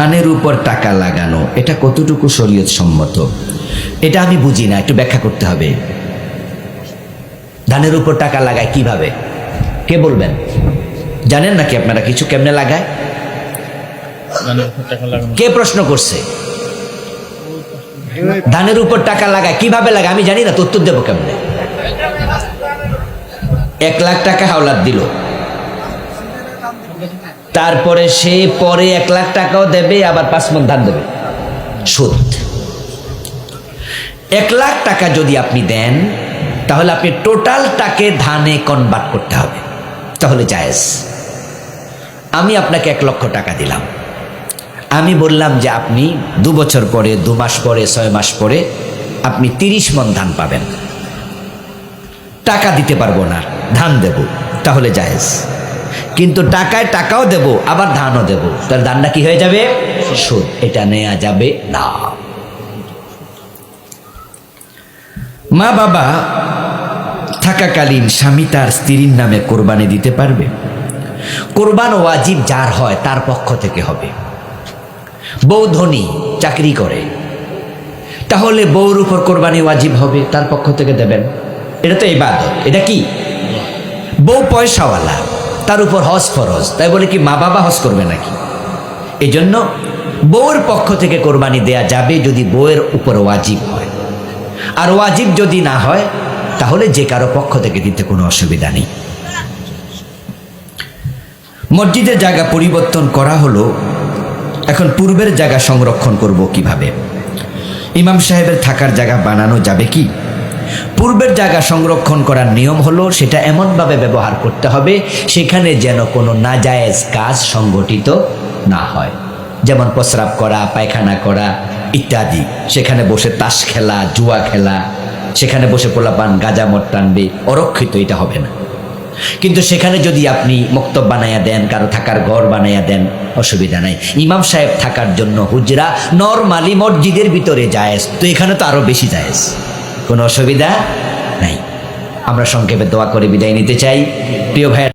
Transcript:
ধানের উপর টাকা লাগানো এটা কতটুকু শরীয়ত সম্মত? এটা আমি বুঝি না একটু ব্যাখ্যা করতে হবে। ধানের উপর টাকা লাগায় কীভাবে? কে বলবেন? জানেন নাকি আপনারা কিছু কেমনে লাগায়? কে প্রশ্ন করছে? ধানের উপর টাকা লাগায় কীভাবে লাগায়? আমি জানি না তো উত্তর দেবো কেমনে? এক লাখ টাকা হাওলাত দিল। তারপরে সে পরে এক লাখ টাকাও দেবে, আবার পাঁচ মন ধান দেবে। সুদ। এক লাখ টাকা যদি আপনি দেন, তাহলে আপনি টোটালটাকে ধানে কনভার্ট করতে হবে। তাহলে জায়েজ। আমি আপনাকে এক লক্ষ টাকা দিলাম। আমি বললাম যে আপনি দু বছর পরে, দু মাস পরে, ছয় মাস পরে আপনি তিরিশ মন ধান পাবেন। টাকা দিতে পারব না, ধান দেব। তাহলে জায়েজ। কিন্তু টাকায় টাকাও দেব, আবার ধানও দেব। তার ধানটা কি হয়ে যাবে? সুদ এটা নেওয়া যাবে না। মা বাবা থাকাকালীন স্বামী তার স্ত্রীর নামে কোরবানি দিতে পারবে। কোরবান ওয়াজিব যার হয় তার পক্ষ থেকে হবে। বউ ধনী, চাকরি করে। তাহলে বউর উপর কোরবানি ওয়াজিব হবে, তার পক্ষ থেকে দেবেন। এটা তো ইবাদত। এটা কি? বউ পয়সাওয়ালা। তার উপর হজ ফরজ। তাই বলে কি মা বাবা হজ করবে নাকি? এই জন্য বউর পক্ষ থেকে কোরবানি দেয়া যাবে যদি বউয়ের উপর ওয়াজিব হয়। আর ওয়াজিব যদি না হয়, তাহলে যে কারও পক্ষ থেকে দিতে কোনো অসুবিধা নেই। মসজিদের জায়গা পরিবর্তন করা হলো, এখন পূর্বের জায়গা সংরক্ষণ করব কীভাবে? ইমাম সাহেবের থাকার জায়গা বানানো যাবে কি? পূর্বের জায়গা সংরক্ষণ করার নিয়ম হলো সেটা এমনভাবে ব্যবহার করতে হবে, সেখানে যেন কোনো নাজায়েজ কাজ সংগঠিত না হয়। যেমন প্রস্রাব করা, পায়খানা করা ইত্যাদি। সেখানে বসে তাস খেলা, জুয়া খেলা, সেখানে বসে পোলাপান গাজা মট টানবে, অরক্ষিত এটা হবে না। কিন্তু সেখানে যদি আপনি মক্তব বানাইয়া দেন, কারও থাকার ঘর বানাইয়া দেন, অসুবিধা নাই। ইমাম সাহেব থাকার জন্য হুজরা নরমালি মসজিদের ভিতরে জায়েজ, তো এখানে তো আরও বেশি জায়েজ। কোনো অসুবিধা নাই। আমরা সংক্ষেপে দোয়া করে বিদায় নিতে চাই। প্রিয় ভাই